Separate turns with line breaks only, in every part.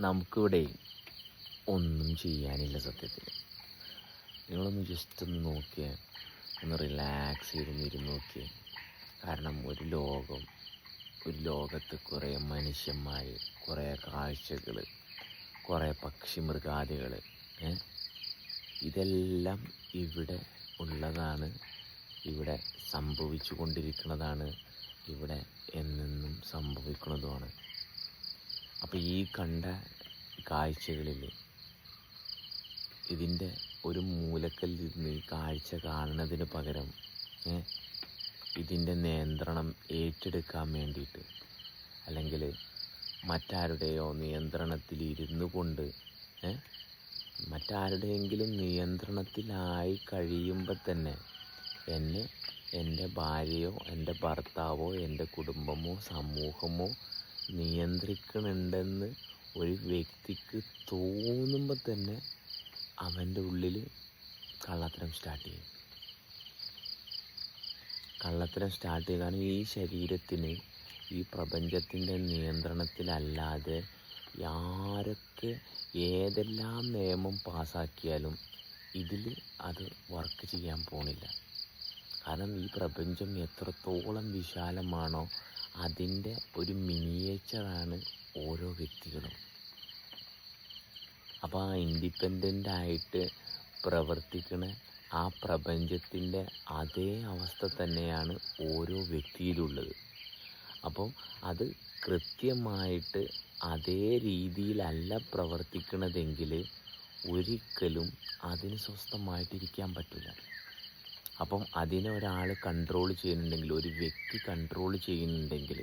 നമുക്കിവിടെ ഒന്നും ചെയ്യാനില്ല സത്യത്തിൽ. നിങ്ങളൊന്ന് ജസ്റ്റ് ഒന്ന് നോക്കിയേ. ഒന്ന് റിലാക്സ് ചെയ്തൊന്ന് ഇരുന്ന് നോക്കിയേ. കാരണം ഒരു ലോകം ഒരു ലോകത്ത് കുറേ മനുഷ്യന്മാർ കുറേ കാഴ്ചകൾ കുറേ പക്ഷി മൃഗാദികൾ ഇതെല്ലാം ഇവിടെ ഉള്ളതാണ്. ഇവിടെ സംഭവിച്ചു കൊണ്ടിരിക്കുന്നതാണ് ഇവിടെ എന്നെന്നും സംഭവിക്കുന്നതുമാണ്. അപ്പോൾ ഈ കണ്ട കാഴ്ചകളിൽ ഇതിന്റെ ഒരു മൂലക്കല്ലിൽ നിന്ന് ഈ കാഴ്ച കാണുന്നതിന് പകരം ഇതിന്റെ നിയന്ത്രണം ഏറ്റെടുക്കാൻ വേണ്ടിയിട്ട് അല്ലെങ്കിൽ മറ്റാരുടെയോ നിയന്ത്രണത്തിൽ ഇരുന്നു കൊണ്ട് മറ്റാരുടെയെങ്കിലും നിയന്ത്രണത്തിലായി കഴിയുമ്പോൾ തന്നെ എന്നെ എന്റെ ഭാര്യയോ എന്റെ ഭർത്താവോ എന്റെ കുടുംബമോ സമൂഹമോ നിയന്ത്രിക്കണുണ്ടെന്ന് ഒരു വ്യക്തിക്ക് തോന്നുമ്പോൾ തന്നെ അവന്റെ ഉള്ളിൽ കള്ളത്തരം സ്റ്റാർട്ട് ചെയ്യും. കള്ളത്തരം സ്റ്റാർട്ട് ചെയ്യും. കാരണം ഈ ശരീരത്തിന് ഈ പ്രപഞ്ചത്തിന്റെ നിയന്ത്രണത്തിലല്ലാതെ ആരൊക്കെ ഏതെല്ലാം നിയമം പാസ്സാക്കിയാലും ഇതിൽ അത് വർക്ക് ചെയ്യാൻ പോണില്ല. കാരണം ഈ പ്രപഞ്ചം എത്രത്തോളം വിശാലമാണോ അതിന്റെ ഒരു മിനിയേച്ചറാണ് ഓരോ വ്യക്തികളും. അപ്പോൾ ആ ഇൻഡിപെൻഡന്റ് ആയിട്ട് പ്രവർത്തിക്കുന്ന ആ പ്രപഞ്ചത്തിന്റെ അതേ അവസ്ഥ തന്നെയാണ് ഓരോ വ്യക്തിയിലുള്ളത്. അപ്പോൾ അത് കൃത്യമായിട്ട് അതേ രീതിയിലല്ല പ്രവർത്തിക്കണതെങ്കിൽ ഒരിക്കലും അതിന് സ്വസ്ഥമായിട്ടിരിക്കാൻ പറ്റില്ല അപ്പം അതിനെ ഒരാൾ കൺട്രോൾ ചെയ്യുന്നുണ്ടെങ്കിൽ ഒരു വ്യക്തി കൺട്രോൾ ചെയ്യുന്നുണ്ടെങ്കിൽ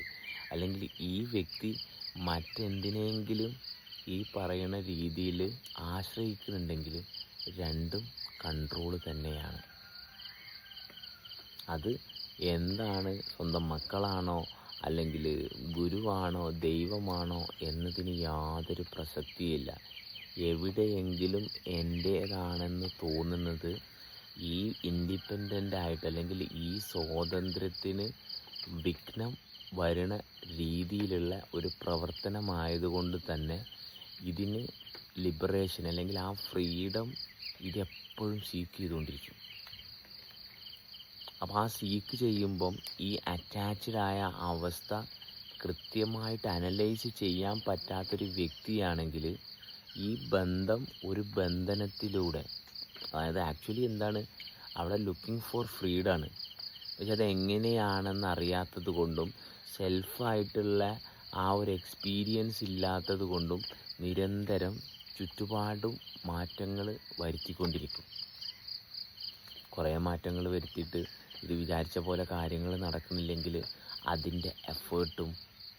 അല്ലെങ്കിൽ ഈ വ്യക്തി മറ്റെന്തിനെങ്കിലും ഈ പറയുന്ന രീതിയിൽ ആശ്രയിക്കുന്നുണ്ടെങ്കിൽ രണ്ടും കൺട്രോൾ തന്നെയാണ്. അത് എന്താണ് സ്വന്തം മക്കളാണോ അല്ലെങ്കിൽ ഗുരുവാണോ ദൈവമാണോ എന്നതിന് യാതൊരു പ്രസക്തിയില്ല. എവിടെയെങ്കിലും എന്റേതാണെന്ന് തോന്നുന്നത് ഈ ഇൻഡിപെൻഡന്റ് ആയിട്ട് അല്ലെങ്കിൽ ഈ സ്വാതന്ത്ര്യത്തിന് വിഘ്നം വരണ രീതിയിലുള്ള ഒരു പ്രവർത്തനമായതുകൊണ്ട് തന്നെ ഇതിന് ലിബറേഷൻ അല്ലെങ്കിൽ ആ ഫ്രീഡം ഇതെപ്പോഴും സീക്ക് ചെയ്തുകൊണ്ടിരിക്കും. അപ്പോൾ ആ സീക്ക് ചെയ്യുമ്പം ഈ അറ്റാച്ച്ഡ് ആയ അവസ്ഥ കൃത്യമായിട്ട് അനലൈസ് ചെയ്യാൻ പറ്റാത്തൊരു വ്യക്തിയാണെങ്കിൽ ഈ ബന്ധം ഒരു ബന്ധനത്തിലൂടെ അതായത് ആക്ച്വലി എന്താണ്? അവിടെ ലുക്കിംഗ് ഫോർ ഫ്രീഡാണ് പക്ഷെ അത് എങ്ങനെയാണെന്ന് അറിയാത്തത് കൊണ്ടും സെൽഫായിട്ടുള്ള ആ ഒരു എക്സ്പീരിയൻസ് ഇല്ലാത്തത് കൊണ്ടും നിരന്തരം ചുറ്റുപാടും മാറ്റങ്ങൾ വരുത്തിക്കൊണ്ടിരിക്കും. കുറേ മാറ്റങ്ങൾ വരുത്തിയിട്ട് ഇത് വിചാരിച്ച പോലെ കാര്യങ്ങൾ നടക്കുന്നില്ലെങ്കിൽ അതിന്റെ എഫേർട്ടും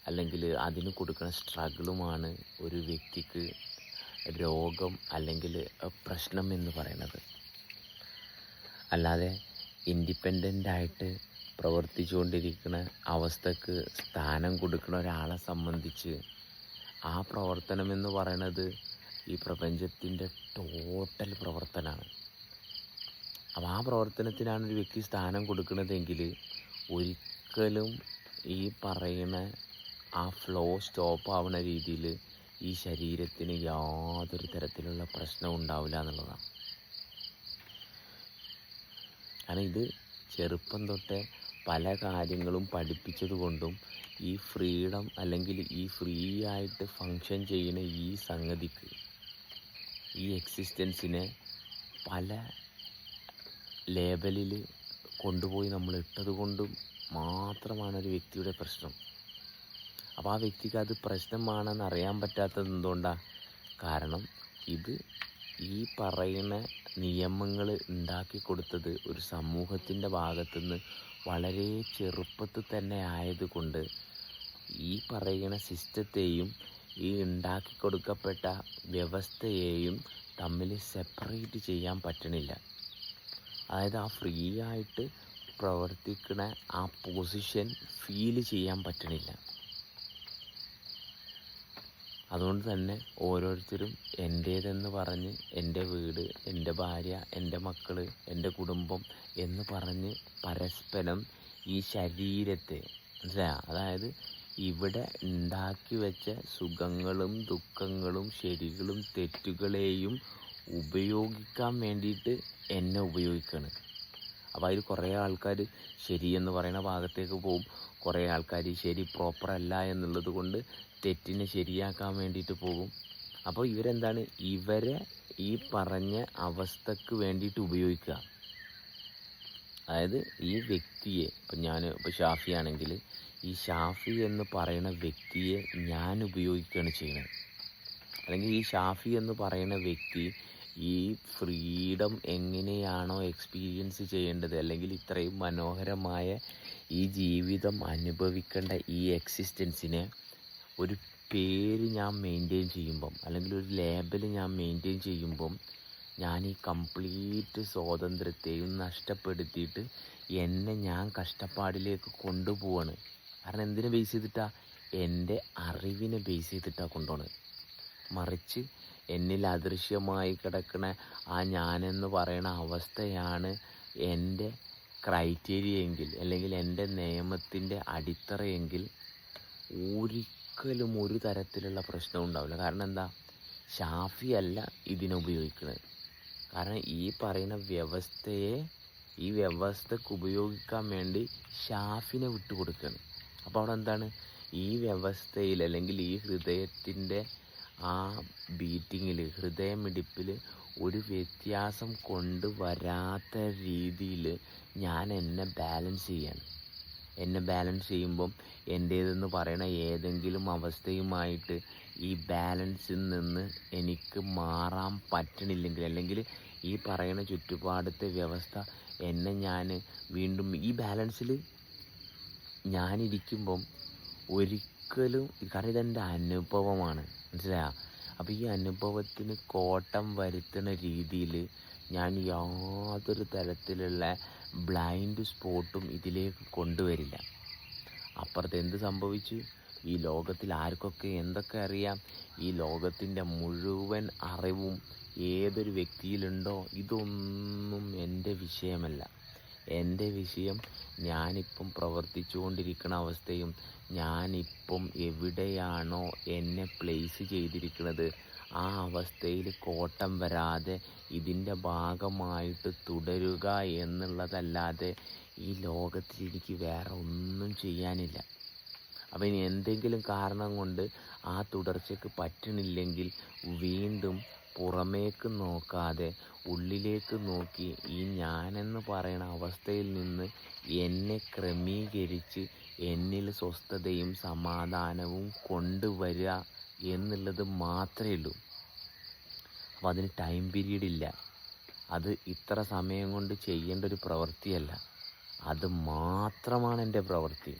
അല്ലെങ്കിൽ അതിന് കൊടുക്കുന്ന സ്ട്രഗിളുമാണ് ഒരു വ്യക്തിക്ക് രോഗം അല്ലെങ്കിൽ പ്രശ്നം എന്ന് പറയുന്നത്. അല്ലാതെ ഇൻഡിപെൻഡന്റ് ആയിട്ട് പ്രവർത്തിച്ചുകൊണ്ടിരിക്കുന്ന അവസ്ഥക്ക് സ്ഥാനം കൊടുക്കുന്ന ഒരാളെ സംബന്ധിച്ച് ആ പ്രവർത്തനം എന്ന് പറയുന്നത് ഈ പ്രപഞ്ചത്തിന്റെ ടോട്ടൽ പ്രവർത്തനമാണ്. അപ്പോൾ ആ പ്രവർത്തനത്തിനാണ് ഒരു വ്യക്തി സ്ഥാനം കൊടുക്കുന്നതെങ്കിൽ ഒരിക്കലും ഈ പറയുന്ന ആ ഫ്ലോ സ്റ്റോപ്പ് ആവുന്ന രീതിയിൽ ഈ ശരീരത്തിന് യാതൊരു തരത്തിലുള്ള പ്രശ്നവും ഉണ്ടാവില്ല എന്നുള്ളതാണ്. കാരണം ഇത് ചെറുപ്പം തൊട്ടേ പല കാര്യങ്ങളും പഠിപ്പിച്ചത് കൊണ്ടും ഈ ഫ്രീഡം അല്ലെങ്കിൽ ഈ ഫ്രീ ആയിട്ട് ഫങ്ഷൻ ചെയ്യുന്ന ഈ സംഗതിക്ക് ഈ എക്സിസ്റ്റൻസിനെ പല ലേബലിൽ കൊണ്ടുപോയി നമ്മൾ ഇട്ടതുകൊണ്ടും മാത്രമാണ് ഒരു വ്യക്തിയുടെ പ്രശ്നം. അപ്പോൾ ആ വ്യക്തിക്ക് അത് പ്രശ്നമാണെന്ന് അറിയാൻ പറ്റാത്തത് എന്തുകൊണ്ടാണ് കാരണം ഇത് ഈ പറയുന്ന നിയമങ്ങൾ ഉണ്ടാക്കി കൊടുത്തത് ഒരു സമൂഹത്തിന്റെ ഭാഗത്തുനിന്ന് വളരെ ചെറുപ്പത്തിൽ തന്നെ ആയതുകൊണ്ട് ഈ പറയുന്ന സിസ്റ്റത്തെയും ഈ ഉണ്ടാക്കി കൊടുക്കപ്പെട്ട വ്യവസ്ഥയെയും തമ്മിൽ സെപ്പറേറ്റ് ചെയ്യാൻ പറ്റണില്ല. അതായത് ആ ഫ്രീ ആയിട്ട് പ്രവർത്തിക്കുന്ന ആ പൊസിഷൻ ഫീൽ ചെയ്യാൻ പറ്റണില്ല. അതുകൊണ്ട് തന്നെ ഓരോരുത്തരും എന്റേതെന്ന് പറഞ്ഞ് എന്റെ വീട് എന്റെ ഭാര്യ എന്റെ മക്കൾ എന്റെ കുടുംബം എന്ന് പറഞ്ഞ് പരസ്പരം ഈ ശരീരത്തെ മനസ്സിലായോ? അതായത് ഇവിടെ ഉണ്ടാക്കി വെച്ച സുഖങ്ങളും ദുഃഖങ്ങളും ശരികളും തെറ്റുകളെയും ഉപയോഗിക്കാൻ വേണ്ടിയിട്ട് എന്നെ ഉപയോഗിക്കുകയാണ് അപ്പോൾ അതിൽ കുറേ ആൾക്കാർ ശരിയെന്ന് പറയുന്ന ഭാഗത്തേക്ക് പോകും കുറേ ആൾക്കാർ ശരി പ്രോപ്പർ അല്ല എന്നുള്ളത് കൊണ്ട് തെറ്റിനെ ശരിയാക്കാൻ വേണ്ടിയിട്ട് പോകും. അപ്പോൾ ഇവരെന്താണ്? ഇവരെ ഈ പറഞ്ഞ അവസ്ഥക്ക് വേണ്ടിയിട്ട് ഉപയോഗിക്കുക. അതായത് ഈ വ്യക്തിയെ ഇപ്പം ഞാൻ ഇപ്പോൾ ഷാഫി ആണെങ്കിൽ ഈ ഷാഫി എന്ന് പറയുന്ന വ്യക്തിയെ ഞാൻ ഉപയോഗിക്കുകയാണ് ചെയ്യുന്നത്. അല്ലെങ്കിൽ ഈ ഷാഫി എന്ന് പറയുന്ന വ്യക്തി ഈ ഫ്രീഡം എങ്ങനെയാണോ എക്സ്പീരിയൻസ് ചെയ്യേണ്ടത്? അല്ലെങ്കിൽ ഇത്രയും മനോഹരമായ ഈ ജീവിതം അനുഭവിക്കേണ്ട ഈ എക്സിസ്റ്റൻസിനെ ഒരു പേര് ഞാൻ മെയിന്റെയിൻ ചെയ്യുമ്പം അല്ലെങ്കിൽ ഒരു ലേബൽ ഞാൻ മെയിന്റെയിൻ ചെയ്യുമ്പം ഞാൻ ഈ കംപ്ലീറ്റ് സ്വാതന്ത്ര്യത്തെയും നഷ്ടപ്പെടുത്തിയിട്ട് എന്നെ ഞാൻ കഷ്ടപ്പാടിലേക്ക് കൊണ്ടുപോവാണ്. കാരണം എന്തിനെ ബേസ് ചെയ്തിട്ടാ? എന്റെ അറിവിനെ ബേസ് ചെയ്തിട്ടാണ് കൊണ്ടുപോണത് മറിച്ച് എന്നിൽ അദൃശ്യമായി കിടക്കുന്ന ആ ഞാനെന്ന് പറയുന്ന അവസ്ഥയാണ് എന്റെ ക്രൈറ്റീരിയ എങ്കിൽ അല്ലെങ്കിൽ എന്റെ നിയമത്തിന്റെ അടിത്തറയെങ്കിൽ ഒരിക്കലും ഒരു തരത്തിലുള്ള പ്രശ്നം ഉണ്ടാവില്ല. കാരണം എന്താ? ഷാഫി അല്ല ഇതിനെ ഉപയോഗിക്കുന്നത് കാരണം ഈ പറയുന്ന വ്യവസ്ഥയെ ഈ വ്യവസ്ഥക്ക് ഉപയോഗിക്കാൻ വേണ്ടി ഷാഫിനെ വിട്ടുകൊടുക്കുകയാണ് അപ്പോൾ അവിടെ എന്താണ്? ഈ വ്യവസ്ഥയിൽ അല്ലെങ്കിൽ ഈ ഹൃദയത്തിന്റെ ആ ബീറ്റിങ്ങിൽ ഹൃദയമിടിപ്പിൽ ഒരു വ്യത്യാസം കൊണ്ടുവരാത്ത രീതിയിൽ ഞാൻ എന്നെ ബാലൻസ് ചെയ്യാണ്. എന്നെ ബാലൻസ് ചെയ്യുമ്പം എന്റേതെന്ന് പറയണ ഏതെങ്കിലും അവസ്ഥയുമായിട്ട് ഈ ബാലൻസിൽ നിന്ന് എനിക്ക് മാറാൻ പറ്റണില്ലെങ്കിൽ അല്ലെങ്കിൽ ഈ പറയുന്ന ചുറ്റുപാടത്തെ വ്യവസ്ഥ എന്നെ ഞാൻ വീണ്ടും ഈ ബാലൻസിൽ ഞാനിരിക്കുമ്പം ഒരിക്കലും കാരണം ഇതെന്റെ അനുഭവമാണ്. മനസ്സിലായോ? അപ്പോൾ ഈ അനുഭവത്തിന് കോട്ടം വരുത്തുന്ന രീതിയിൽ ഞാൻ യാതൊരു തരത്തിലുള്ള ബ്ലൈൻഡ് സ്പോട്ടും ഇതിലേക്ക് കൊണ്ടുവരില്ല. അപ്പുറത്ത് എന്ത് സംഭവിച്ചു? ഈ ലോകത്തിൽ ആർക്കൊക്കെ എന്തൊക്കെ അറിയാം? ഈ ലോകത്തിന്റെ മുഴുവൻ അറിവും ഏതൊരു വ്യക്തിയിലുണ്ടോ? ഇതൊന്നും എന്റെ വിഷയമല്ല. എന്റെ വിഷയം ഞാനിപ്പം പ്രവർത്തിച്ചുകൊണ്ടിരിക്കുന്ന അവസ്ഥയും ഞാനിപ്പം എവിടെയാണോ എന്നെ പ്ലേസ് ചെയ്തിരിക്കുന്നത് ആ അവസ്ഥയിൽ കോട്ടം വരാതെ ഇതിന്റെ ഭാഗമായിട്ട് തുടരുക എന്നുള്ളതല്ലാതെ ഈ ലോകത്തിൽ എനിക്ക് വേറെ ഒന്നും ചെയ്യാനില്ല. അപ്പം ഇനി എന്തെങ്കിലും കാരണം കൊണ്ട് ആ തുടർച്ചയ്ക്ക് പറ്റണില്ലെങ്കിൽ വീണ്ടും പുറമേക്ക് നോക്കാതെ ഉള്ളിലേക്ക് നോക്കി ഈ ഞാനെന്ന് പറയുന്ന അവസ്ഥയിൽ നിന്ന് എന്നെ ക്രമീകരിച്ച് എന്നിൽ സ്വസ്ഥതയും സമാധാനവും കൊണ്ടുവരിക എന്നുള്ളത് മാത്രമേ ഉള്ളൂ. അപ്പോൾ അതിന് ടൈം പീരീഡ് ഇല്ല. അത് ഇത്ര സമയം കൊണ്ട് ചെയ്യേണ്ട ഒരു പ്രവൃത്തിയല്ല. അത് മാത്രമാണ് എന്റെ പ്രവൃത്തി.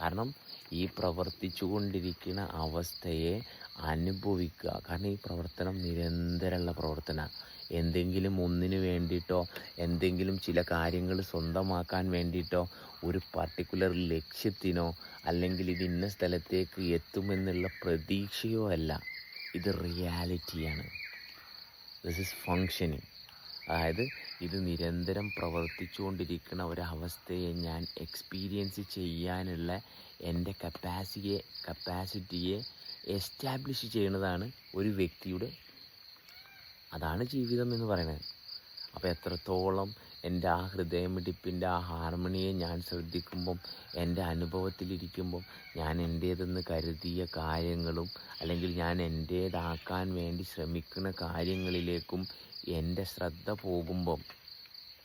കാരണം ഈ പ്രവർത്തിച്ചു കൊണ്ടിരിക്കുന്ന അവസ്ഥയെ അനുഭവിക്കുക. കാരണം ഈ പ്രവർത്തനം നിരന്തരമുള്ള പ്രവർത്തന എന്തെങ്കിലും ഒന്നിന് വേണ്ടിയിട്ടോ എന്തെങ്കിലും ചില കാര്യങ്ങൾ സ്വന്തമാക്കാൻ വേണ്ടിയിട്ടോ ഒരു പർട്ടിക്കുലർ ലക്ഷ്യത്തിനോ അല്ലെങ്കിൽ ഇത് ഇന്ന സ്ഥലത്തേക്ക് എത്തുമെന്നുള്ള പ്രതീക്ഷയോ അല്ല. ഇത് റിയാലിറ്റിയാണ് ദിസ് ഇസ് ഫങ്ഷനിങ് അതായത് ഇത് നിരന്തരം പ്രവർത്തിച്ചുകൊണ്ടിരിക്കുന്ന ഒരവസ്ഥയെ ഞാൻ എക്സ്പീരിയൻസ് ചെയ്യാനുള്ള എന്റെ കപ്പാസിറ്റിയെ കപ്പാസിറ്റിയെ എസ്റ്റാബ്ലിഷ് ചെയ്യുന്നതാണ് ഒരു വ്യക്തിയുടെ അതാണ് ജീവിതം എന്ന് പറയുന്നത്. അപ്പോൾ എത്രത്തോളം എന്റെ ആ ഹൃദയമിടിപ്പിന്റെ ആ ഹാർമണിയെ ഞാൻ ശ്രദ്ധിക്കുമ്പം എന്റെ അനുഭവത്തിലിരിക്കുമ്പം ഞാൻ എന്റേതെന്ന് കരുതിയ കാര്യങ്ങളും അല്ലെങ്കിൽ ഞാൻ എന്റേതാക്കാൻ വേണ്ടി ശ്രമിക്കുന്ന കാര്യങ്ങളിലേക്കും എന്റെ ശ്രദ്ധ പോകുമ്പം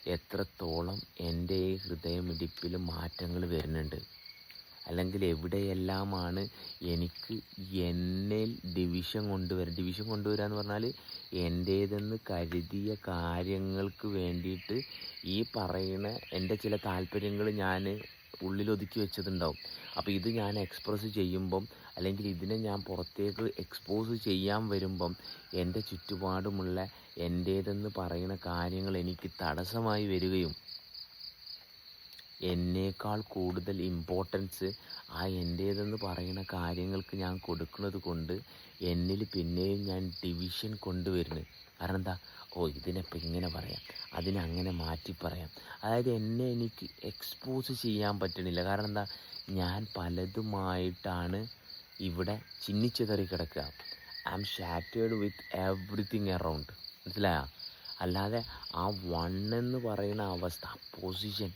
എത്രത്തോളം എന്റെ ഈ ഹൃദയമിടിപ്പിൽ മാറ്റങ്ങൾ വരുന്നുണ്ട്. അല്ലെങ്കിൽ എവിടെയെല്ലാമാണ് എനിക്ക് എന്നിൽ ഡിവിഷൻ കൊണ്ടുവരാൻ ഡിവിഷൻ കൊണ്ടുവരിക എന്ന് പറഞ്ഞാൽ എന്റേതെന്ന് കരുതിയ കാര്യങ്ങൾക്ക് വേണ്ടിയിട്ട് ഈ പറയുന്ന എന്റെ ചില താല്പര്യങ്ങൾ ഞാൻ ഉള്ളിൽ ഒതുക്കി വെച്ചതുണ്ടാവും. അപ്പോൾ ഇത് ഞാൻ എക്സ്പ്രസ് ചെയ്യുമ്പം അല്ലെങ്കിൽ ഇതിനെ ഞാൻ പുറത്തേക്ക് എക്സ്പോസ് ചെയ്യാൻ വരുമ്പം എന്റെ ചുറ്റുപാടുമുള്ള എന്റേതെന്ന് പറയുന്ന കാര്യങ്ങൾ എനിക്ക് തടസ്സമായി വരികയും എന്നേക്കാൾ കൂടുതൽ ഇമ്പോർട്ടൻസ് ആ എന്റേതെന്ന് പറയുന്ന കാര്യങ്ങൾക്ക് ഞാൻ കൊടുക്കുന്നത് കൊണ്ട് എന്നിൽ പിന്നെയും ഞാൻ ഡിവിഷൻ കൊണ്ടുവരുന്നത് കാരണം എന്താ? ഓ ഇതിനിപ്പോൾ ഇങ്ങനെ പറയാം. അതിനെ അങ്ങനെ മാറ്റി പറയാം. അതായത് എന്നെ എനിക്ക് എക്സ്പോസ് ചെയ്യാൻ പറ്റണില്ല. കാരണം എന്താ? ഞാൻ പലതുമായിട്ടാണ് ഇവിടെ ചിന്നിച്ചിതറി കിടക്കുക. I am shattered with everything around മനസ്സിലായോ? അല്ലാതെ ആ വൺ എന്ന് പറയുന്ന അവസ്ഥ പൊസിഷൻ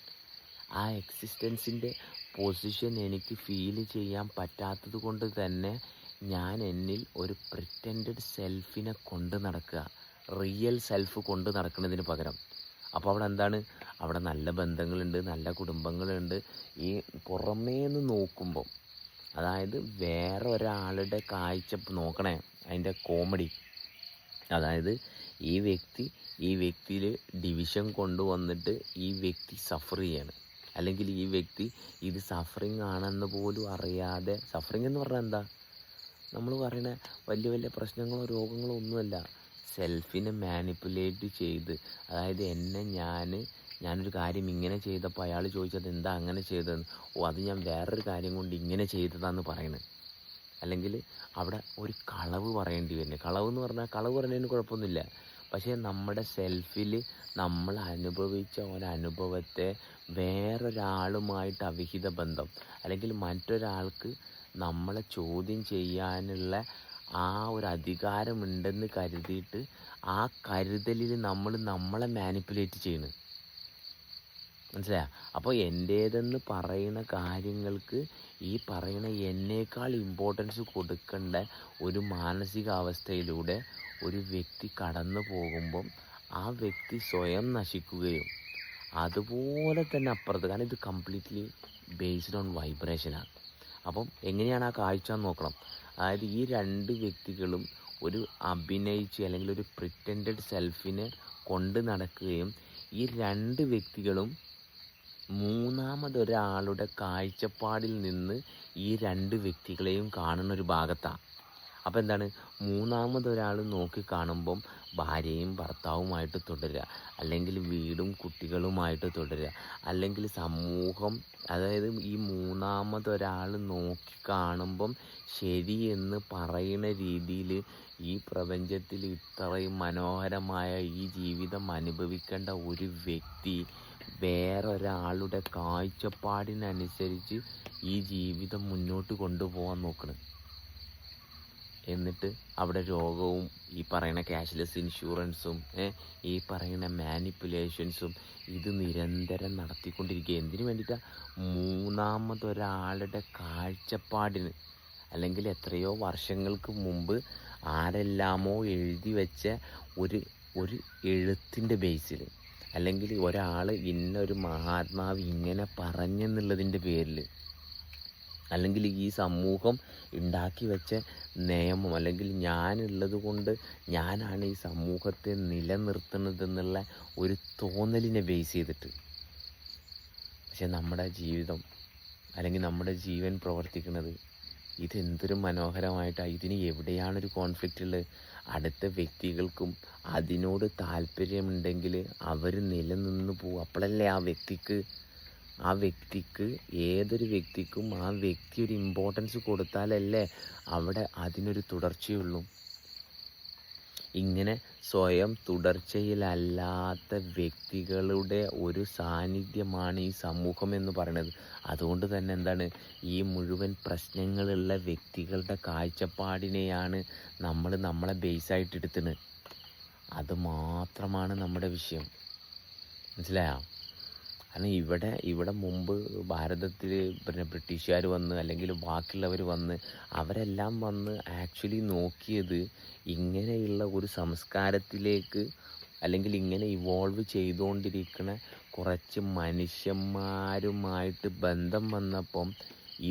ആ എക്സിസ്റ്റൻസിന്റെ പൊസിഷൻ എനിക്ക് ഫീൽ ചെയ്യാൻ പറ്റാത്തത് കൊണ്ട് തന്നെ ഞാൻ എന്നിൽ ഒരു പ്രിറ്റൻഡ് സെൽഫിനെ കൊണ്ട് നടക്കുക. റിയൽ സെൽഫ് കൊണ്ട് നടക്കുന്നതിന് പകരം. അപ്പോൾ അവിടെ എന്താണ്? അവിടെ നല്ല ബന്ധങ്ങളുണ്ട് നല്ല കുടുംബങ്ങളുണ്ട്. ഈ പുറമേ നിന്ന് നോക്കുമ്പോൾ അതായത് വേറെ ഒരാളുടെ കാഴ്ച നോക്കണേ അതിന്റെ കോമഡി അതായത് ഈ വ്യക്തി ഈ വ്യക്തിയിൽ ഡിവിഷൻ കൊണ്ടുവന്നിട്ട് ഈ വ്യക്തി സഫർ ചെയ്യാണ്. അല്ലെങ്കിൽ ഈ വ്യക്തി ഇത് സഫറിങ് ആണെന്ന് പോലും അറിയാതെ സഫറിങ് എന്ന് പറഞ്ഞാൽ എന്താ? നമ്മൾ പറയുന്ന വലിയ വലിയ പ്രശ്നങ്ങളോ രോഗങ്ങളോ ഒന്നുമല്ല. സെൽഫിനെ മാനിപ്പുലേറ്റ് ചെയ്ത് അതായത് എന്നെ ഞാൻ ഞാനൊരു കാര്യം ഇങ്ങനെ ചെയ്തപ്പോൾ അയാൾ ചോദിച്ചത് എന്താ അങ്ങനെ ചെയ്തതെന്ന്. ഓ അത് ഞാൻ വേറൊരു കാര്യം കൊണ്ട് ഇങ്ങനെ ചെയ്തതാന്ന് പറയണത് അല്ലെങ്കിൽ അവിടെ ഒരു കളവ് പറയേണ്ടി വരുന്നത് കളവ് എന്ന് പറഞ്ഞാൽ കളവ് പറഞ്ഞതിന് കുഴപ്പമൊന്നുമില്ല. പക്ഷേ നമ്മുടെ സെൽഫിൽ നമ്മൾ അനുഭവിച്ച ഒരനുഭവത്തെ വേറൊരാളുമായിട്ട് അവിഹിത ബന്ധം അല്ലെങ്കിൽ മറ്റൊരാൾക്ക് നമ്മളെ ചോദ്യം ചെയ്യാനുള്ള ആ ഒരു അധികാരമുണ്ടെന്ന് കരുതിയിട്ട് ആ കരുതലിൽ നമ്മൾ നമ്മളെ മാനിപ്പുലേറ്റ് ചെയ്യുന്നു മനസ്സിലായോ? അപ്പോൾ എന്റേതെന്ന് പറയുന്ന കാര്യങ്ങൾക്ക് ഈ പറയുന്ന എന്നേക്കാൾ ഇമ്പോർട്ടൻസ് കൊടുക്കേണ്ട ഒരു മാനസികാവസ്ഥയിലൂടെ ഒരു വ്യക്തി കടന്നു പോകുമ്പം ആ വ്യക്തി സ്വയം നശിക്കുകയും അതുപോലെ തന്നെ അപ്പുറത്ത് കാരണം ഇത് കംപ്ലീറ്റ്ലി ബേസ്ഡ് ഓൺ വൈബ്രേഷനാണ് അപ്പം എങ്ങനെയാണ് ആ കാഴ്ച നോക്കണം? അതായത് ഈ രണ്ട് വ്യക്തികളും ഒരു അഭിനയിച്ച് അല്ലെങ്കിൽ ഒരു പ്രിറ്റൻഡ് സെൽഫിനെ കൊണ്ട് നടക്കുകയും ഈ രണ്ട് വ്യക്തികളും മൂന്നാമതൊരാളുടെ കാഴ്ചപ്പാടിൽ നിന്ന് ഈ രണ്ട് വ്യക്തികളെയും കാണുന്ന ഒരു ഭാഗത്താണ് അപ്പോൾ എന്താണ്? മൂന്നാമതൊരാൾ നോക്കി കാണുമ്പം ഭാര്യയും ഭർത്താവുമായിട്ട് തുടരുക. അല്ലെങ്കിൽ വീടും കുട്ടികളുമായിട്ട് തുടരുക. അല്ലെങ്കിൽ സമൂഹം അതായത് ഈ മൂന്നാമതൊരാൾ നോക്കി കാണുമ്പം ശരിയെന്ന് പറയുന്ന രീതിയിൽ ഈ പ്രപഞ്ചത്തിൽ ഇത്രയും മനോഹരമായ ഈ ജീവിതം അനുഭവിക്കേണ്ട ഒരു വ്യക്തി വേറൊരാളുടെ കാഴ്ചപ്പാടിനനുസരിച്ച് ഈ ജീവിതം മുന്നോട്ട് കൊണ്ടുപോകാൻ നോക്കണം. എന്നിട്ട് അവിടെ രോഗവും ഈ പറയുന്ന ക്യാഷ്ലെസ് ഇൻഷുറൻസും ഈ പറയുന്ന മാനിപ്പുലേഷൻസും ഇത് നിരന്തരം നടത്തിക്കൊണ്ടിരിക്കുക എന്തിനു വേണ്ടിയിട്ടാണ് മൂന്നാമതൊരാളുടെ കാഴ്ചപ്പാടിന്. അല്ലെങ്കിൽ എത്രയോ വർഷങ്ങൾക്ക് മുമ്പ് ആരെല്ലാമോ എഴുതി വെച്ച ഒരു ഒരു എഴുത്തിന്റെ ബേസിൽ അല്ലെങ്കിൽ ഒരാൾ ഇന്നൊരു മഹാത്മാവ് ഇങ്ങനെ പറഞ്ഞെന്നുള്ളതിന്റെ പേരിൽ. അല്ലെങ്കിൽ ഈ സമൂഹം ഉണ്ടാക്കി വെച്ച നിയമം അല്ലെങ്കിൽ ഞാനുള്ളത് കൊണ്ട് ഞാനാണ് ഈ സമൂഹത്തെ നിലനിർത്തുന്നതെന്നുള്ള ഒരു തോന്നലിനെ ബേസ് ചെയ്തിട്ട്. പക്ഷെ നമ്മുടെ ജീവിതം അല്ലെങ്കിൽ നമ്മുടെ ജീവൻ പ്രവർത്തിക്കുന്നത് ഇതെന്തൊരു മനോഹരമായിട്ടാണ് ഇതിന് എവിടെയാണൊരു കോൺഫ്ലിക്റ്റ് ഉള്ളത്? അടുത്ത വ്യക്തികൾക്കും അതിനോട് താല്പര്യമുണ്ടെങ്കിൽ അവർ നിലനിന്ന് പോകും അപ്പോഴല്ലേ ആ വ്യക്തിക്ക് ആ വ്യക്തിക്ക് ഏതൊരു വ്യക്തിക്കും ആ വ്യക്തി ഒരു ഇമ്പോർട്ടൻസ് കൊടുത്താലല്ലേ അവിടെ അതിനൊരു തുടർച്ചയുള്ളൂ. ഇങ്ങനെ സ്വയം തുടർച്ചയിലല്ലാത്ത വ്യക്തികളുടെ ഒരു സാന്നിധ്യമാണ് ഈ സമൂഹം എന്ന് പറയുന്നത്. അതുകൊണ്ട് തന്നെ എന്താണ്? ഈ മുഴുവൻ പ്രശ്നങ്ങളുള്ള വ്യക്തികളുടെ കാഴ്ചപ്പാടിനെയാണ് നമ്മൾ നമ്മളെ ബേസായിട്ട് എടുത്തത് അത് മാത്രമാണ് നമ്മുടെ വിഷയം. മനസ്സിലായോ? കാരണം ഇവിടെ ഇവിടെ മുമ്പ് ഭാരതത്തിൽ പിന്നെ ബ്രിട്ടീഷുകാർ വന്ന് അല്ലെങ്കിൽ ബാക്കിയുള്ളവർ വന്ന് അവരെല്ലാം വന്ന് ആക്ച്വലി നോക്കിയത് ഇങ്ങനെയുള്ള ഒരു സംസ്കാരത്തിലേക്ക് അല്ലെങ്കിൽ ഇങ്ങനെ ഇവോൾവ് ചെയ്തുകൊണ്ടിരിക്കുന്ന കുറച്ച് മനുഷ്യന്മാരുമായിട്ട് ബന്ധം വന്നപ്പം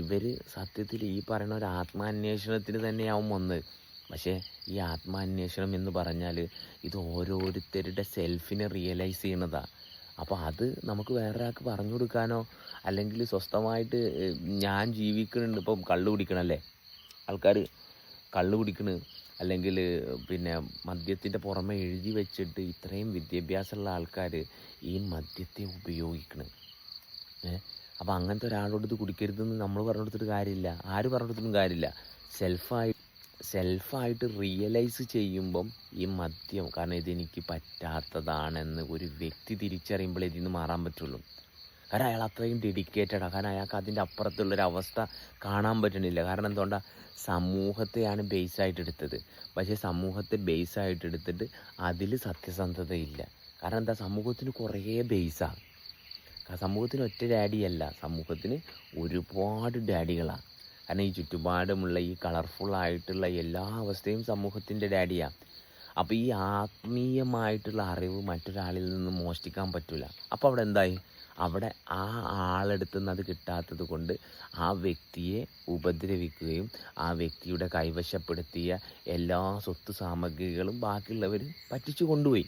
ഇവർ സത്യത്തിൽ ഈ പറയുന്ന ഒരു ആത്മാന്വേഷണത്തിന് തന്നെയാവും വന്നത്. പക്ഷേ ഈ ആത്മാന്വേഷണം എന്ന് പറഞ്ഞാൽ ഇത് ഓരോരുത്തരുടെ സെൽഫിനെ റിയലൈസ് ചെയ്യണതാണ് അപ്പോൾ അത് നമുക്ക് വേറൊരാൾക്ക് പറഞ്ഞു കൊടുക്കാനോ അല്ലെങ്കിൽ സ്വസ്ഥമായിട്ട് ഞാൻ ജീവിക്കുന്നുണ്ട് ഇപ്പം കള്ളു കുടിക്കണല്ലേ? ആൾക്കാർ കള്ളു കുടിക്കണ്. അല്ലെങ്കിൽ പിന്നെ മദ്യത്തിന്റെ പുറമെ എഴുതി വെച്ചിട്ട് ഇത്രയും വിദ്യാഭ്യാസമുള്ള ആൾക്കാർ ഈ മദ്യത്തെ ഉപയോഗിക്കണ്. ഏ? അപ്പോൾ അങ്ങനത്തെ ഒരാളോട് ഇത് കുടിക്കരുതെന്ന് നമ്മൾ പറഞ്ഞു കൊടുത്തിട്ട് കാര്യമില്ല. ആര് പറഞ്ഞു കൊടുത്തിട്ടും കാര്യമില്ല. സെൽഫായി സെൽഫായിട്ട് റിയലൈസ് ചെയ്യുമ്പം ഈ മദ്യം കാരണം ഇതെനിക്ക് പറ്റാത്തതാണെന്ന് ഒരു വ്യക്തി തിരിച്ചറിയുമ്പോൾ ഇതിൽ നിന്ന് മാറാൻ പറ്റുള്ളൂ. കാരണം അയാൾ അത്രയും ഡെഡിക്കേറ്റഡാണ് കാരണം അയാൾക്ക് അതിന്റെ അപ്പുറത്തുള്ളൊരു അവസ്ഥ കാണാൻ പറ്റണില്ല. കാരണം എന്തുകൊണ്ടാ? സമൂഹത്തെയാണ് ബേസായിട്ട് എടുത്തത്. പക്ഷേ സമൂഹത്തെ ബേസായിട്ട് എടുത്തിട്ട് അതിൽ സത്യസന്ധതയില്ല. കാരണം എന്താ? സമൂഹത്തിന് കുറേ ബേസാണ് സമൂഹത്തിന് ഒറ്റ ഡാഡിയല്ല സമൂഹത്തിന് ഒരുപാട് ഡാഡികളാണ് കാരണം ഈ ചുറ്റുപാടുമുള്ള ഈ കളർഫുള്ളായിട്ടുള്ള എല്ലാ അവസ്ഥയും സമൂഹത്തിന്റെ ഡാഡിയാണ് അപ്പോൾ ഈ ആത്മീയമായിട്ടുള്ള അറിവ് മറ്റൊരാളിൽ നിന്ന് മോഷ്ടിക്കാൻ പറ്റില്ല അപ്പോൾ അവിടെ എന്തായി? അവിടെ ആ ആളെടുത്തു നിന്ന് അത് കിട്ടാത്തത് കൊണ്ട് ആ വ്യക്തിയെ ഉപദ്രവിക്കുകയും ആ വ്യക്തിയുടെ കൈവശപ്പെടുത്തിയ എല്ലാ സ്വത്ത് സാമഗ്രികളും ബാക്കിയുള്ളവർ പറ്റിച്ചു കൊണ്ടുപോയി.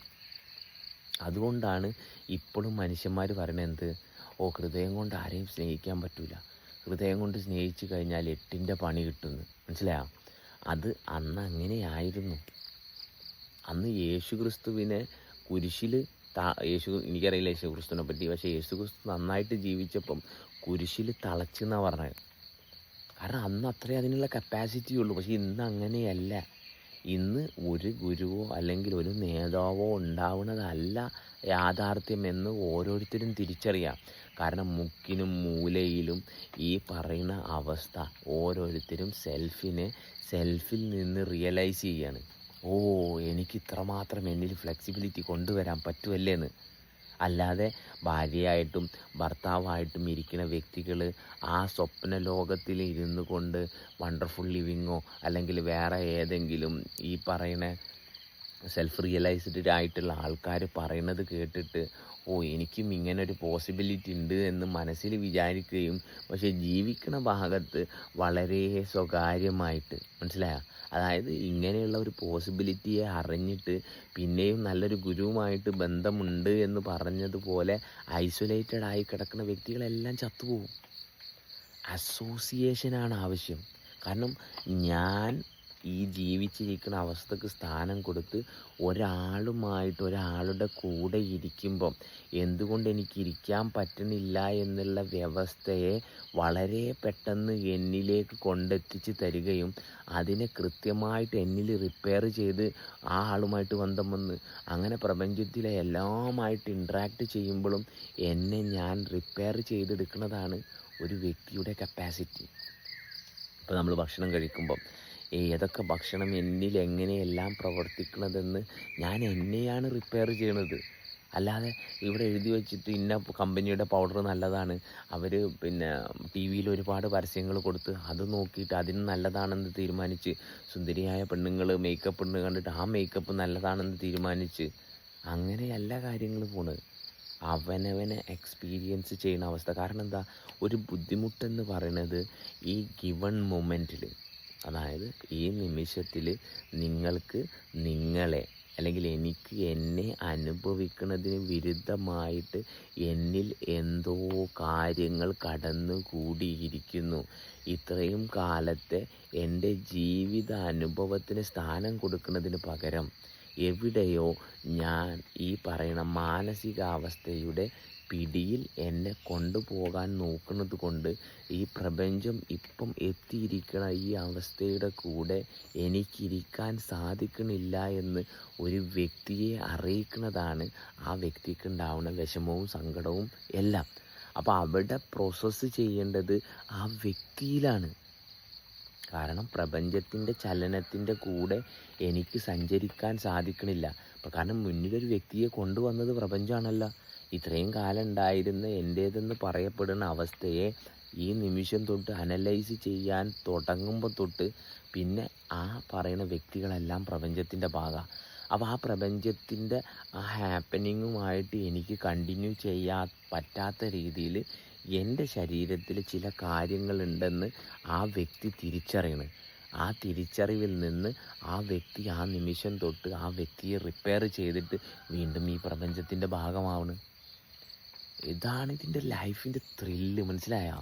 അതുകൊണ്ടാണ് ഇപ്പോഴും മനുഷ്യന്മാർ പറയണത് ഓ ഹൃദയം കൊണ്ട് ആരെയും സ്നേഹിക്കാൻ പറ്റൂല. ഹൃദയം കൊണ്ട് സ്നേഹിച്ചു കഴിഞ്ഞാൽ എട്ടിന്റെ പണി കിട്ടുന്നു. മനസ്സിലായോ? അത് അന്ന് അങ്ങനെയായിരുന്നു. അന്ന് യേശു ക്രിസ്തുവിനെ കുരിശിൽ താ യേശു എനിക്കറിയില്ല യേശു ക്രിസ്തുവിനെ പറ്റി പക്ഷേ യേശു ക്രിസ്തു നന്നായിട്ട് ജീവിച്ചപ്പം കുരിശിൽ തളച്ചെന്നാണ് പറഞ്ഞത് കാരണം അന്ന് അത്രേ അതിനുള്ള കപ്പാസിറ്റി ഉള്ളൂ. പക്ഷേ ഇന്ന് അങ്ങനെയല്ല. ഇന്ന് ഒരു ഗുരുവോ അല്ലെങ്കിൽ ഒരു നേതാവോ ഉണ്ടാവുന്നതല്ല യാഥാർത്ഥ്യം എന്ന് ഓരോരുത്തരും തിരിച്ചറിയാം. കാരണം മുക്കിനും മൂലയിലും ഈ പറയുന്ന അവസ്ഥ ഓരോരുത്തരും സെൽഫിനെ സെൽഫിൽ നിന്ന് റിയലൈസ് ചെയ്യാണ്. ഓ എനിക്ക് ഇത്രമാത്രം എന്നിൽ ഫ്ലെക്സിബിലിറ്റി കൊണ്ടുവരാൻ പറ്റുമല്ലേന്ന് അല്ലാതെ ഭാര്യയായിട്ടും ഭർത്താവായിട്ടും ഇരിക്കുന്ന വ്യക്തികൾ ആ സ്വപ്ന ലോകത്തിൽ ഇരുന്നു കൊണ്ട് വണ്ടർഫുൾ ലിവിങ്ങോ അല്ലെങ്കിൽ വേറെ ഏതെങ്കിലും ഈ പറയുന്ന സെൽഫ് റിയലൈസ്ഡ് ആയിട്ടുള്ള ആൾക്കാർ പറയുന്നത് കേട്ടിട്ട് ഓ എനിക്കും ഇങ്ങനെ ഒരു പോസിബിലിറ്റി ഉണ്ട് എന്ന് മനസ്സിൽ വിചാരിക്കുകയും പക്ഷേ ജീവിക്കുന്ന ഭാഗത്ത് വളരെ സ്വകാര്യമായിട്ട് മനസ്സിലായ? അതായത് ഇങ്ങനെയുള്ള ഒരു പോസിബിലിറ്റിയെ അറിഞ്ഞിട്ട് പിന്നെയും നല്ലൊരു ഗുരുവുമായിട്ട് ബന്ധമുണ്ട് എന്ന് പറഞ്ഞതുപോലെ ഐസൊലേറ്റഡ് ആയി കിടക്കുന്ന വ്യക്തികളെല്ലാം ചത്തുപോകും. അസോസിയേഷനാണ് ആവശ്യം. കാരണം ഞാൻ ഈ ജീവിച്ചിരിക്കുന്ന അവസ്ഥക്ക് സ്ഥാനം കൊടുത്ത് ഒരാളുമായിട്ട് ഒരാളുടെ കൂടെ ഇരിക്കുമ്പം എന്തുകൊണ്ട് എനിക്ക് ഇരിക്കാൻ പറ്റുന്നില്ല എന്നുള്ള വ്യവസ്ഥയെ വളരെ പെട്ടെന്ന് എന്നിലേക്ക് കൊണ്ടെത്തിച്ച് തരികയും അതിനെ കൃത്യമായിട്ട് എന്നിൽ റിപ്പയർ ചെയ്ത് ആ ആളുമായിട്ട് ബന്ധം വന്ന് അങ്ങനെ പ്രപഞ്ചത്തിലെ എല്ലാമായിട്ട് ഇൻട്രാക്ട് ചെയ്യുമ്പോഴും എന്നെ ഞാൻ റിപ്പയർ ചെയ്തെടുക്കുന്നതാണ് ഒരു വ്യക്തിയുടെ കപ്പാസിറ്റി ഇപ്പോൾ നമ്മൾ ഭക്ഷണം കഴിക്കുമ്പം ഏതൊക്കെ ഭക്ഷണം എന്നിൽ എങ്ങനെയെല്ലാം പ്രവർത്തിക്കണതെന്ന് ഞാൻ എന്നെയാണ് റിപ്പയർ ചെയ്യണത്. അല്ലാതെ ഇവിടെ എഴുതി വെച്ചിട്ട് ഇന്ന കമ്പനിയുടെ പൗഡർ നല്ലതാണ്. അവർ പിന്നെ ടി വിയിൽ ഒരുപാട് പരസ്യങ്ങൾ കൊടുത്ത് അത് നോക്കിയിട്ട് അതിന് നല്ലതാണെന്ന് തീരുമാനിച്ച് സുന്ദരിയായ പെണ്ണുങ്ങൾ മേക്കപ്പ് ഇന്ന് കണ്ടിട്ട് ആ മേക്കപ്പ് നല്ലതാണെന്ന് തീരുമാനിച്ച് അങ്ങനെയല്ല കാര്യങ്ങൾ പോണത് അവനവനെ എക്സ്പീരിയൻസ് ചെയ്യുന്ന അവസ്ഥ. കാരണം എന്താ? ഒരു ബുദ്ധിമുട്ടെന്ന് പറയണത് ഈ ഗിവൺ മൊമെന്റിൽ അതായത് ഈ നിമിഷത്തിൽ നിങ്ങൾക്ക് നിങ്ങളെ അല്ലെങ്കിൽ എനിക്ക് എന്നെ അനുഭവിക്കുന്നതിന് വിരുദ്ധമായിട്ട് എന്നിൽ എന്തോ കാര്യങ്ങൾ കടന്നു കൂടിയിരിക്കുന്നു ഇത്രയും കാലത്തെ എന്റെ ജീവിത അനുഭവത്തിന് സ്ഥാനം കൊടുക്കുന്നതിന് പകരം എവിടെയോ ഞാൻ ഈ പറയുന്ന മാനസികാവസ്ഥയുടെ പിടിയിൽ എന്നെ കൊണ്ടുപോകാൻ നോക്കുന്നത് കൊണ്ട് ഈ പ്രപഞ്ചം ഇപ്പം എത്തിയിരിക്കണ ഈ അവസ്ഥയുടെ കൂടെ എനിക്കിരിക്കാൻ സാധിക്കണില്ല എന്ന് ഒരു വ്യക്തിയെ അറിയിക്കുന്നതാണ് ആ വ്യക്തിക്ക് ഉണ്ടാവുന്ന വിഷമവും സങ്കടവും എല്ലാം. അപ്പോൾ അവിടെ പ്രോസസ്സ് ചെയ്യേണ്ടത് ആ വ്യക്തിയിലാണ്. കാരണം പ്രപഞ്ചത്തിന്റെ ചലനത്തിന്റെ കൂടെ എനിക്ക് സഞ്ചരിക്കാൻ സാധിക്കണില്ല. കാരണം മുന്നിലൊരു വ്യക്തിയെ കൊണ്ടുവന്നത് പ്രപഞ്ചമാണല്ലോ ഇത്രയും കാലം ഉണ്ടായിരുന്ന എന്റേതെന്ന് പറയപ്പെടുന്ന അവസ്ഥയെ ഈ നിമിഷം തൊട്ട് അനലൈസ് ചെയ്യാൻ തുടങ്ങുമ്പോൾ തൊട്ട് പിന്നെ ആ പറയുന്ന വ്യക്തികളെല്ലാം പ്രപഞ്ചത്തിന്റെ ഭാഗമാണ് അപ്പോൾ ആ പ്രപഞ്ചത്തിന്റെ ആ ഹാപ്പനിങ്ങുമായിട്ട് എനിക്ക് കണ്ടിന്യൂ ചെയ്യാൻ പറ്റാത്ത രീതിയിൽ എന്റെ ശരീരത്തിൽ ചില കാര്യങ്ങളുണ്ടെന്ന് ആ വ്യക്തി തിരിച്ചറിയണം. ആ തിരിച്ചറിവിൽ നിന്ന് ആ വ്യക്തി ആ നിമിഷം തൊട്ട് ആ വ്യക്തിയെ റിപ്പയർ ചെയ്തിട്ട് വീണ്ടും ഈ പ്രപഞ്ചത്തിന്റെ ഭാഗമാവണം. ഇതാണ് ഇതിന്റെ ലൈഫിന്റെ ത്രില്ല് മനസ്സിലായോ?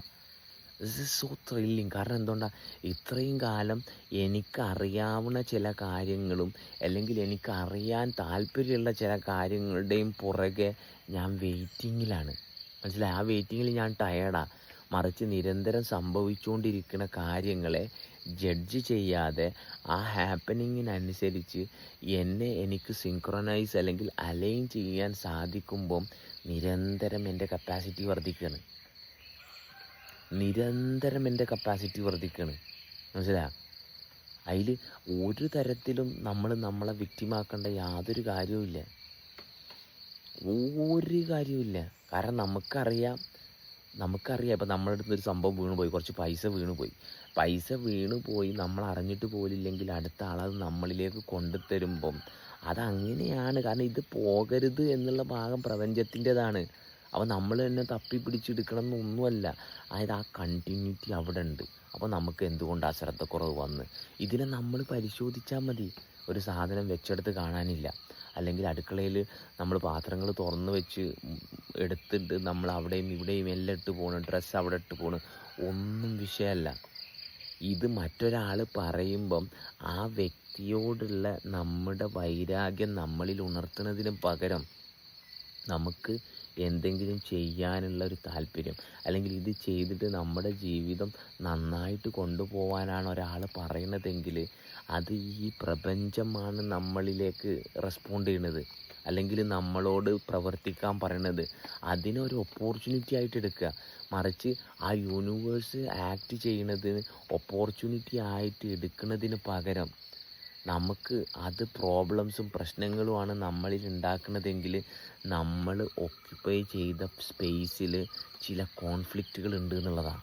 ദിസ് ഇസ് സോ ത്രില്ലിങ് കാരണം എന്തുകൊണ്ടാണ് ഇത്രയും കാലം എനിക്കറിയാവുന്ന ചില കാര്യങ്ങളും അല്ലെങ്കിൽ എനിക്കറിയാൻ താല്പര്യമുള്ള ചില കാര്യങ്ങളുടെയും പുറകെ ഞാൻ വെയിറ്റിങ്ങിലാണ് മനസ്സിലായി? ആ വെയിറ്റിങ്ങിൽ ഞാൻ ടയേർഡാണ് മറിച്ച് നിരന്തരം സംഭവിച്ചുകൊണ്ടിരിക്കുന്ന കാര്യങ്ങളെ ജഡ്ജ് ചെയ്യാതെ ആ ഹാപ്പനിങ്ങിനനുസരിച്ച് എന്നെ എനിക്ക് സിൻക്രണൈസ് അല്ലെങ്കിൽ അലൈൻ ചെയ്യാൻ സാധിക്കുമ്പം നിരന്തരം എന്റെ കപ്പാസിറ്റി വർദ്ധിക്കുകയാണ് നിരന്തരം എന്റെ കപ്പാസിറ്റി വർദ്ധിക്കുകയാണ് മനസ്സിലായോ? അതിൽ ഒരു തരത്തിലും നമ്മൾ നമ്മളെ വിക്റ്റിമാക്കേണ്ട യാതൊരു കാര്യവുമില്ല ഒരു കാര്യവുമില്ല കാരണം നമുക്കറിയാം നമുക്കറിയാം. ഇപ്പം നമ്മുടെ അടുത്തൊരു സംഭവം വീണ് പോയി കുറച്ച് പൈസ വീണ് പോയി പൈസ വീണ് പോയി നമ്മൾ അറിഞ്ഞിട്ട് പോലില്ലെങ്കിൽ അടുത്ത ആളത് നമ്മളിലേക്ക് കൊണ്ടുതരുമ്പം അതങ്ങനെയാണ്. കാരണം ഇത് പോകരുത് എന്നുള്ള ഭാഗം പ്രപഞ്ചത്തിന്റെതാണ്. അപ്പോൾ നമ്മൾ തന്നെ തപ്പി പിടിച്ചെടുക്കണം എന്നൊന്നുമല്ല അതായത് ആ കണ്ടിന്യൂറ്റി അവിടെ ഉണ്ട് അപ്പോൾ നമുക്ക് എന്തുകൊണ്ട് ആ ശ്രദ്ധക്കുറവ് വന്ന്? ഇതിനെ നമ്മൾ പരിശോധിച്ചാൽ മതി. ഒരു സാധനം വെച്ചെടുത്ത് കാണാനില്ല. അല്ലെങ്കിൽ അടുക്കളയിൽ നമ്മൾ പാത്രങ്ങൾ തുറന്ന് വെച്ച് എടുത്തിട്ട് നമ്മൾ അവിടെയും ഇവിടെയും എല്ലാം ഇട്ട് പോണ് ഡ്രസ്സ് അവിടെ ഇട്ട് പോണ്. ഒന്നും വിഷയമല്ല. ഇത് മറ്റൊരാൾ പറയുമ്പം ആ വ്യക്തിയോടുള്ള നമ്മുടെ വൈരാഗ്യം നമ്മളിൽ ഉണർത്തുന്നതിന് പകരം നമുക്ക് എന്തെങ്കിലും ചെയ്യാനുള്ള ഒരു താല്പര്യം. അല്ലെങ്കിൽ ഇത് ചെയ്തിട്ട് നമ്മുടെ ജീവിതം നന്നായിട്ട് കൊണ്ടുപോകാനാണ് ഒരാൾ പറയണതെങ്കിൽ അത് ഈ പ്രപഞ്ചമാണ് നമ്മളിലേക്ക് റെസ്പോണ്ട് ചെയ്യണത്. അല്ലെങ്കിൽ നമ്മളോട് പ്രവർത്തിക്കാൻ പറയണത്. അതിനൊരു ഓപ്പർച്യൂണിറ്റി ആയിട്ട് എടുക്കുക. മറിച്ച് ആ യൂണിവേഴ്സ് ആക്ട് ചെയ്യണതിന് ഓപ്പർച്യൂണിറ്റി ആയിട്ട് എടുക്കുന്നതിന് പകരം നമുക്ക് അത് പ്രോബ്ലംസും പ്രശ്നങ്ങളുമാണ് നമ്മളിൽ ഉണ്ടാക്കുന്നതെങ്കിൽ നമ്മൾ ഓക്യുപ്പൈ ചെയ്ത സ്പേസിൽ ചില കോൺഫ്ലിക്റ്റുകൾ ഉണ്ട് എന്നുള്ളതാണ്.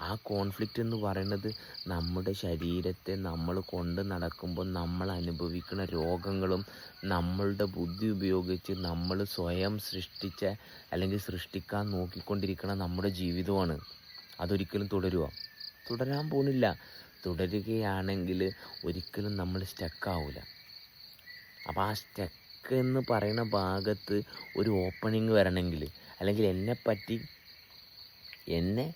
ആ കോൺഫ്ലിക്റ്റ് എന്ന് പറയുന്നത് നമ്മുടെ ശരീരത്തെ നമ്മൾ കൊണ്ട് നടക്കുമ്പോൾ നമ്മൾ അനുഭവിക്കുന്ന രോഗങ്ങളും നമ്മളുടെ ബുദ്ധി ഉപയോഗിച്ച് നമ്മൾ സ്വയം സൃഷ്ടിച്ച അല്ലെങ്കിൽ സൃഷ്ടിക്കാൻ നോക്കിക്കൊണ്ടിരിക്കുന്ന നമ്മുടെ ജീവിതമാണ് അതൊരിക്കലും തുടരുക. തുടരാൻ പോകുന്നില്ല. തുടരുകയാണെങ്കിൽ ഒരിക്കലും നമ്മൾ സ്റ്റക്കാവില്ല അപ്പോൾ ആ സ്റ്റക്ക് എന്ന് പറയുന്ന ഭാഗത്ത് ഒരു ഓപ്പണിങ് വരണമെങ്കിൽ അല്ലെങ്കിൽ എന്നെ പറ്റി എന്നെ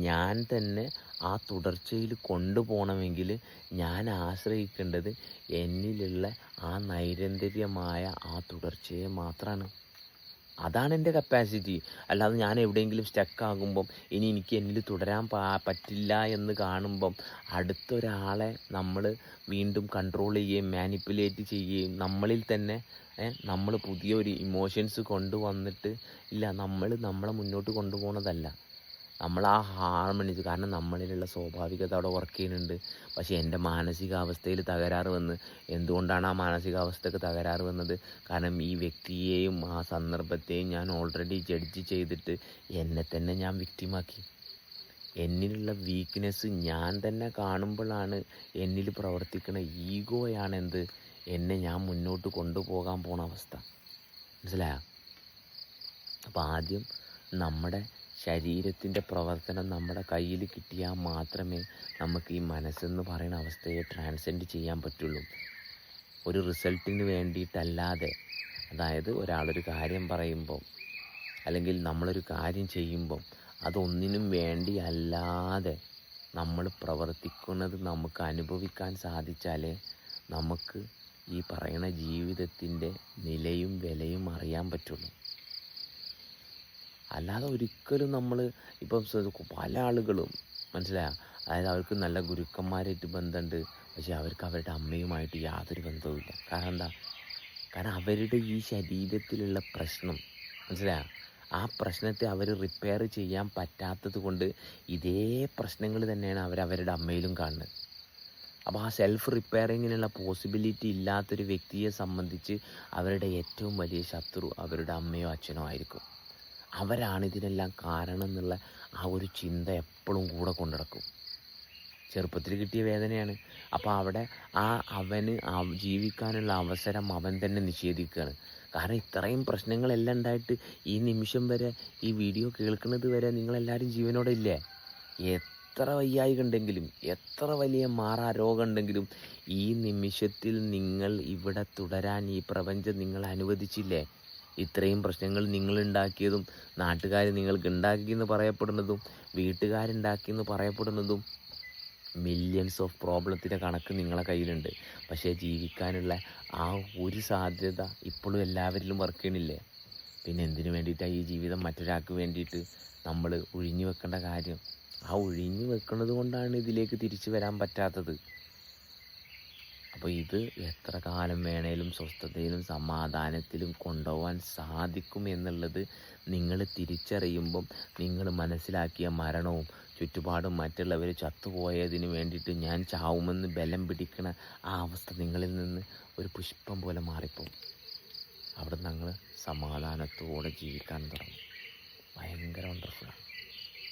ഞാൻ തന്നെ ആ തുടർച്ചയിൽ കൊണ്ടുപോകണമെങ്കിൽ ഞാൻ ആശ്രയിക്കേണ്ടത് എന്നിലുള്ള ആ നൈരന്തര്യമായ ആ തുടർച്ചയെ മാത്രമാണ് അതാണ് എന്റെ കപ്പാസിറ്റി അല്ലാതെ ഞാൻ എവിടെയെങ്കിലും സ്റ്റക്കാകുമ്പം ഇനി എനിക്ക് എന്നിൽ തുടരാൻ പറ്റില്ല എന്ന് കാണുമ്പം അടുത്തൊരാളെ നമ്മൾ വീണ്ടും കൺട്രോൾ ചെയ്യുകയും മാനിപ്പുലേറ്റ് ചെയ്യുകയും നമ്മളിൽ തന്നെ നമ്മൾ പുതിയൊരു ഇമോഷൻസ് കൊണ്ടുവന്നിട്ട് ഇല്ല നമ്മൾ നമ്മളെ മുന്നോട്ട് കൊണ്ടുപോകുന്നതല്ല നമ്മൾ ആ ഹാർമണിച്ച് കാരണം നമ്മളിലുള്ള സ്വാഭാവികത അവിടെ വർക്ക് ചെയ്യുന്നുണ്ട്. പക്ഷേ എന്റെ മാനസികാവസ്ഥയിൽ തകരാറ് വന്ന് എന്തുകൊണ്ടാണ് ആ മാനസികാവസ്ഥക്ക് തകരാറ് വന്നത്? കാരണം ഈ വ്യക്തിയെയും ആ സന്ദർഭത്തെയും ഞാൻ ഓൾറെഡി ജഡ്ജ് ചെയ്തിട്ട് എന്നെ തന്നെ ഞാൻ വിക്റ്റിമാക്കി എന്നിലുള്ള വീക്ക്നെസ് ഞാൻ തന്നെ കാണുമ്പോഴാണ് എന്നിൽ പ്രവർത്തിക്കുന്ന ഈഗോയാണ് എന്ത്? എന്നെ ഞാൻ മുന്നോട്ട് കൊണ്ടുപോകാൻ പോണ അവസ്ഥ. മനസ്സിലായോ? അപ്പോൾ ആദ്യം നമ്മുടെ ശരീരത്തിന്റെ പ്രവർത്തനം നമ്മുടെ കയ്യിൽ കിട്ടിയാൽ മാത്രമേ നമുക്ക് ഈ മനസ്സെന്ന് പറയുന്ന അവസ്ഥയെ ട്രാൻസെൻഡ് ചെയ്യാൻ പറ്റുള്ളൂ. ഒരു റിസൾട്ടിന് വേണ്ടിയിട്ടല്ലാതെ. അതായത് ഒരാളൊരു കാര്യം പറയുമ്പോൾ അല്ലെങ്കിൽ നമ്മളൊരു കാര്യം ചെയ്യുമ്പം അതൊന്നിനും വേണ്ടി അല്ലാതെ നമ്മൾ പ്രവർത്തിക്കുന്നത് നമുക്ക് അനുഭവിക്കാൻ സാധിച്ചാലേ നമുക്ക് ഈ പറയുന്ന ജീവിതത്തിന്റെ നിലയും വിലയും അറിയാൻ പറ്റുള്ളൂ. അല്ലാതെ ഒരിക്കലും നമ്മൾ ഇപ്പം പല ആളുകളും മനസ്സിലായോ? അതായത് അവർക്ക് നല്ല ഗുരുക്കന്മാരായിട്ട് ബന്ധമുണ്ട് പക്ഷേ അവർക്ക് അവരുടെ അമ്മയുമായിട്ട് യാതൊരു ബന്ധവുമില്ല കാരണം എന്താ? കാരണം അവരുടെ ഈ ശരീരത്തിലുള്ള പ്രശ്നം മനസ്സിലായോ? ആ പ്രശ്നത്തെ അവർ റിപ്പയർ ചെയ്യാൻ പറ്റാത്തത് കൊണ്ട് ഇതേ പ്രശ്നങ്ങൾ തന്നെയാണ് അവർ അവരുടെ അമ്മയിലും കാണുന്നത്. അപ്പോൾ ആ സെൽഫ് റിപ്പയറിങ്ങിനുള്ള പോസിബിലിറ്റി ഇല്ലാത്തൊരു വ്യക്തിയെ സംബന്ധിച്ച് അവരുടെ ഏറ്റവും വലിയ ശത്രു അവരുടെ അമ്മയോ അച്ഛനോ ആയിരിക്കും. അവരാണ് ഇതിനെല്ലാം കാരണം എന്നുള്ള ആ ഒരു ചിന്ത എപ്പോഴും കൂടെ കൊണ്ടുനടക്കും ചെറുപ്പത്തിൽ കിട്ടിയ വേദനയാണ്. അപ്പോൾ അവിടെ ആ അവന് ജീവിക്കാനുള്ള അവസരം അവൻ തന്നെ നിഷേധിക്കുകയാണ്. കാരണം ഇത്രയും പ്രശ്നങ്ങളെല്ലാം ഉണ്ടായിട്ട് ഈ നിമിഷം വരെ ഈ വീഡിയോ കേൾക്കുന്നത് വരെ നിങ്ങളെല്ലാവരും ജീവനോടെ ഇല്ലേ? എത്ര വയ്യായി കണ്ടെങ്കിലും എത്ര വലിയ മാറാ രോഗം ഉണ്ടെങ്കിലും ഈ നിമിഷത്തിൽ നിങ്ങൾ ഇവിടെ തുടരാൻ ഈ പ്രപഞ്ചം നിങ്ങൾ അനുവദിച്ചില്ലേ? ഇത്രയും പ്രശ്നങ്ങൾ നിങ്ങളുണ്ടാക്കിയതും നാട്ടുകാർ നിങ്ങൾക്ക് ഉണ്ടാക്കിയെന്ന് പറയപ്പെടുന്നതും വീട്ടുകാരുണ്ടാക്കിയെന്ന് പറയപ്പെടുന്നതും മില്യൺസ് ഓഫ് പ്രോബ്ലത്തിന്റെ കണക്ക് നിങ്ങളെ കയ്യിലുണ്ട്. പക്ഷേ ജീവിക്കാനുള്ള ആ ഒരു സാധ്യത ഇപ്പോഴും എല്ലാവരിലും വർക്ക് ചെയ്യണില്ലേ? പിന്നെ എന്തിനു വേണ്ടിയിട്ടാണ് ഈ ജീവിതം മറ്റൊരാൾക്ക് വേണ്ടിയിട്ട് നമ്മൾ ഒഴിഞ്ഞു വെക്കേണ്ട കാര്യം? ആ ഒഴിഞ്ഞു വെക്കുന്നത് കൊണ്ടാണ് ഇതിലേക്ക് തിരിച്ചു വരാൻ പറ്റാത്തത്. അപ്പോൾ ഇത് എത്ര കാലം വേണേലും സ്വസ്ഥതയിലും സമാധാനത്തിലും കൊണ്ടുപോകാൻ സാധിക്കും എന്നുള്ളത് നിങ്ങൾ തിരിച്ചറിയുമ്പം നിങ്ങൾ മനസ്സിലാക്കിയ മരണവും ചുറ്റുപാടും മറ്റുള്ളവർ ചത്തുപോയതിന് വേണ്ടിയിട്ട് ഞാൻ ചാവുമെന്ന് ബലം പിടിക്കണ ആ അവസ്ഥ നിങ്ങളിൽ നിന്ന് ഒരു പുഷ്പം പോലെ മാറിപ്പോവും. അവിടെ ഞങ്ങൾ സമാധാനത്തോടെ ജീവിക്കാൻ തുടങ്ങും. ഭയങ്കര വണ്ടർഫുള്ളാണ്